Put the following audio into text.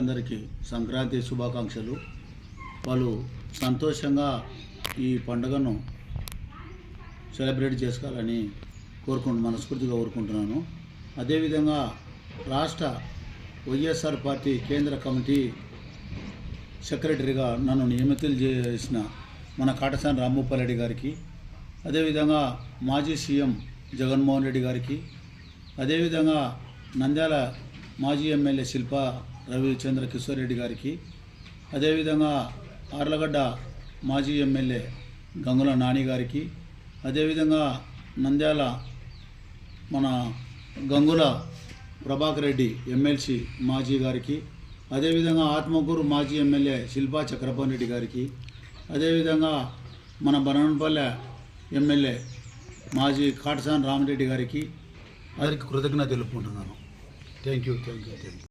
అందరికీ సంక్రాంతి శుభాకాంక్షలు. వాళ్ళు సంతోషంగా ఈ పండుగను సెలబ్రేట్ చేసుకోవాలని కోరుకుంటు మనస్ఫూర్తిగా కోరుకుంటున్నాను. అదేవిధంగా రాష్ట్ర వైఎస్ఆర్ పార్టీ కేంద్ర కమిటీ సెక్రటరీగా నన్ను నియమితులు చేసిన మన కాటసాని రామ్మూపాల్ రెడ్డి గారికి అదేవిధంగా మాజీ సీఎం జగన్మోహన్ రెడ్డి గారికి అదేవిధంగా నంద్యాల మాజీ ఎమ్మెల్యే శిల్ప రవిచంద్ర కిషోర్ రెడ్డి గారికి. అదేవిధంగా ఆర్లగడ్డ మాజీ ఎమ్మెల్యే గంగుల నాని గారికి. అదేవిధంగా నంద్యాల మన గంగుల ప్రభాకర్ రెడ్డి ఎమ్మెల్సీ మాజీ గారికి. అదేవిధంగా ఆత్మకూరు మాజీ ఎమ్మెల్యే శిల్పా చక్రపాణి రెడ్డి గారికి. అదేవిధంగా మన బనవనపల్లె ఎమ్మెల్యే మాజీ కాటసాన్ రామరెడ్డి గారికి. వారికి కృతజ్ఞత తెలుపుకుంటున్నాను. Thank you thank you thank you.